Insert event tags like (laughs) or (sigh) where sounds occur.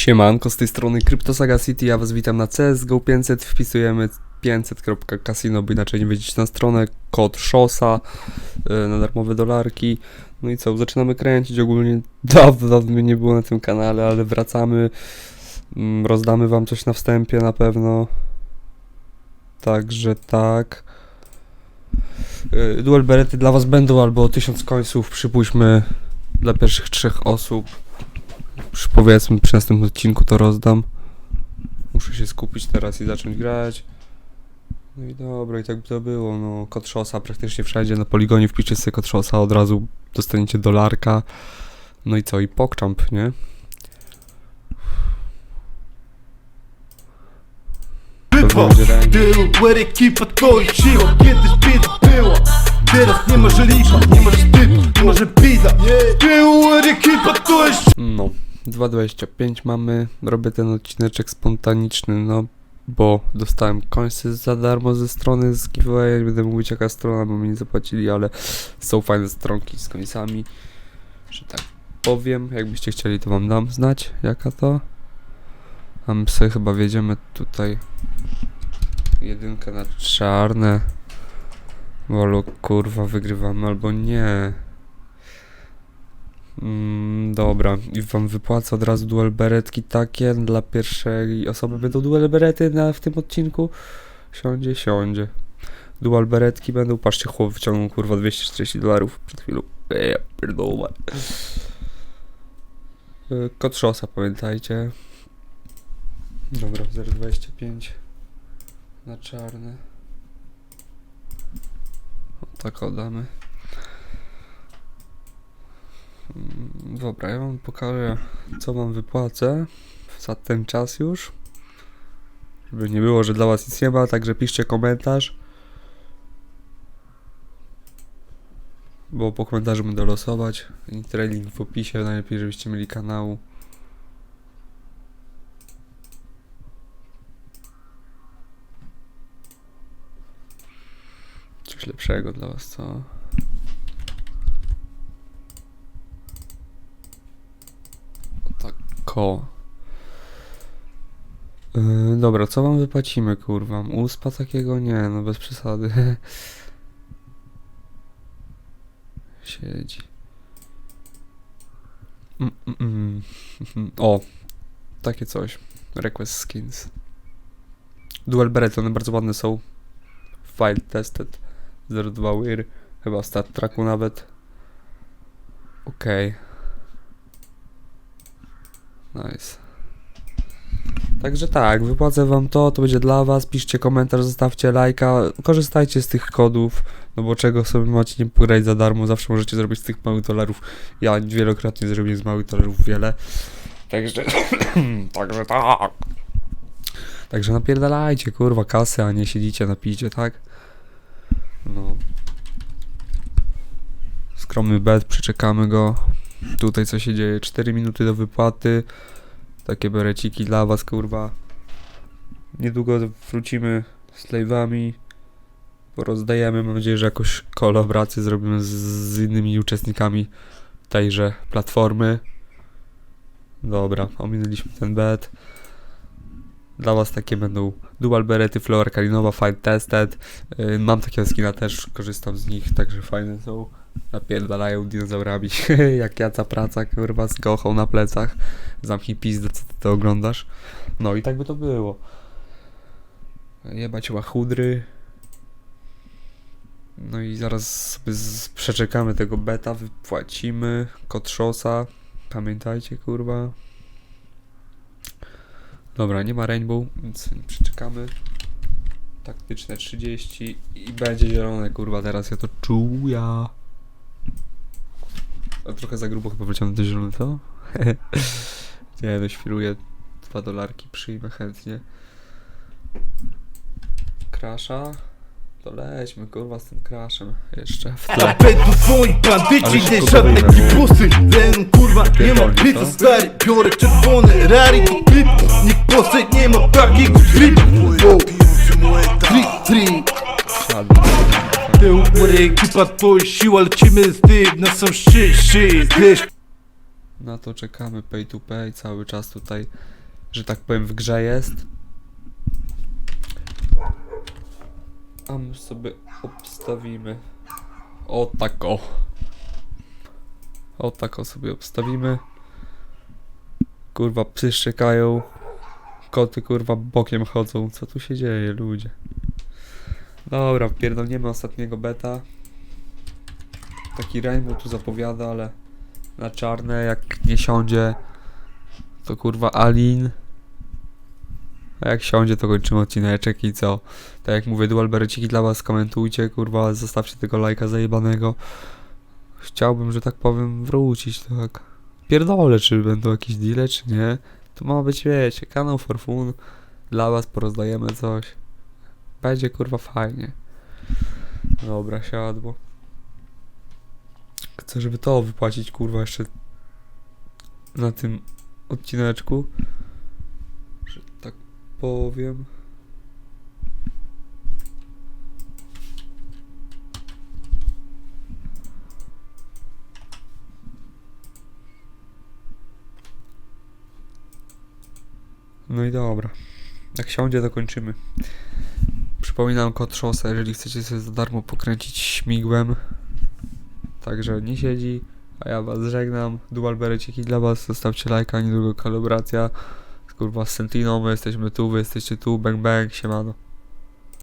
Siemanko, z tej strony CryptoSaga City, ja was witam na CSGO 500, wpisujemy 500.casino, bo inaczej nie wejdziecie na stronę, kod SHOSA yy, na darmowe dolarki, no i co, zaczynamy kręcić, ogólnie (laughs) dawno, dawno nie było na tym kanale, ale wracamy, mm, rozdamy wam coś na wstępie na pewno, także tak. Yy, Dual berety dla was będą albo 1000 końców, przypuśćmy dla pierwszych trzech osób. Powiedzmy przy następnym odcinku to rozdam. Muszę się skupić teraz i zacząć grać. No i dobra, i tak by to było. No, kod szosa praktycznie wszędzie na poligonie wpiszcie sobie kod szosa, od razu dostaniecie dolarka. No i co, i pokczamp, nie? Tył, ekipa to siła Kiedyś była Teraz nie ma nie ma sztypu, nie ma że bida Tył, ekipa to jest No, 2.25 mamy. Robię ten odcineczek spontaniczny, no bo dostałem końce za darmo ze strony z giveaway. Nie będę mówić jaka strona, bo mi nie zapłacili, ale są fajne stronki z końcami, że tak powiem. Jakbyście chcieli, to wam dam znać, jaka to. A my sobie chyba wjedziemy tutaj jedynkę na czarne. Wolu, kurwa, wygrywamy albo nie. Dobra, i wam wypłacę od razu dual beretki takie. Dla pierwszej osoby będą dual berety na, w tym odcinku. Siądzie, siądzie. Dual beretki będą. Patrzcie, chłop wyciągnął kurwa 240 dolarów przed chwilą. Eee, pierdolę. Kod szosa, pamiętajcie. Dobra, 0,25 na czarne. O, tak oddamy. Mm, Dobra, ja wam pokażę, co wam wypłacę za ten czas już. Żeby nie było, że dla was nic nie ma, także piszcie komentarz. Bo po komentarzu będę losować. I trailing w opisie, najlepiej żebyście mieli kanału. Coś lepszego dla was, co? Yy, dobra, co wam wypłacimy, kurwa? Uspa takiego? Nie, no bez przesady. (laughs) Siedzi. Mm, mm, mm. (laughs) O, takie coś. Request skins. Dual beret, one bardzo ładne są. File tested. 02 weir. Chyba stat tracku nawet. Okej. Nice. Także tak, wypłacę wam to, to będzie dla was, piszcie komentarz, zostawcie lajka, korzystajcie z tych kodów, no bo czego sobie macie nie pograć za darmo, zawsze możecie zrobić z tych małych dolarów. Ja wielokrotnie zrobiłem z małych dolarów wiele. Także, (coughs) także tak. Także napierdalajcie, kurwa, kasę, a nie siedzicie na picie, tak? No. Skromny bet, przeczekamy go. Tutaj co się dzieje? 4 minuty do wypłaty. Takie bereciki dla was, kurwa. Niedługo wrócimy z live'ami. Porozdajemy. Mam nadzieję, że jakoś kolaborację zrobimy z, z innymi uczestnikami tejże platformy. Dobra, ominęliśmy ten bet. Dla was takie będą dual berety, floor kalinowa, fine tested. Yy, mam takiego skina też, korzystam z nich, także fajne są. Napierdalają dinozaurami, (laughs) jak jaca praca, kurwa, z gochą na plecach. Zamknij pizdę, co ty to oglądasz. No i tak by to było. Jebać łachudry. No i zaraz sobie przeczekamy tego beta, wypłacimy. Kod szosa. Pamiętajcie, kurwa. Dobra, nie ma rainbow, więc przeczekamy. Taktyczne 30 i będzie zielone, kurwa, teraz ja to czuję. A trochę za grubo chyba wyciągnę te zielone, co? (laughs) nie, no świruję. Dwa dolarki przyjmę chętnie. Krasza. To lećmy, kurwa, z tym kraszem. Jeszcze w tle. Twoi bandyci, nie żadne kipusy Len kurwa, nie ma bitu co? stary Biorę czerwony rari do klipu Nie ma tri Siadł. Tył, ekipa siła Lecimy z tym na sam szczyt, Na to czekamy, pay to pay, cały czas tutaj, że tak powiem, w grze jest. A my sobie obstawimy. O tak o. O tak o sobie obstawimy. Kurwa, psy szczekają. Koty kurwa bokiem chodzą. Co tu się dzieje, ludzie? Dobra, pierdolniemy ostatniego beta. Taki Rainbow tu zapowiada, ale na czarne jak nie siądzie to kurwa Alin. A jak siądzie to kończymy odcineczek i co? Tak jak mówię, dual bereciki dla was, komentujcie, kurwa, zostawcie tego lajka zajebanego. Chciałbym, że tak powiem, wrócić, tak. Pierdolę, czy będą jakieś deale, czy nie. To ma być, wiecie, kanał for fun. Dla was porozdajemy coś. Będzie, kurwa, fajnie. Dobra, siadło. Chcę, żeby to wypłacić, kurwa, jeszcze na tym odcineczku. Że tak powiem. No i dobra. Jak siądzie, to kończymy. Przypominam kod jeżeli chcecie sobie za darmo pokręcić śmigłem. Także nie siedzi. A ja was żegnam. Dual bereciki dla was. Zostawcie lajka, niedługo kalibracja. Kurwa z Sentiną, my jesteśmy tu, wy jesteście tu. Bang bang, siemano.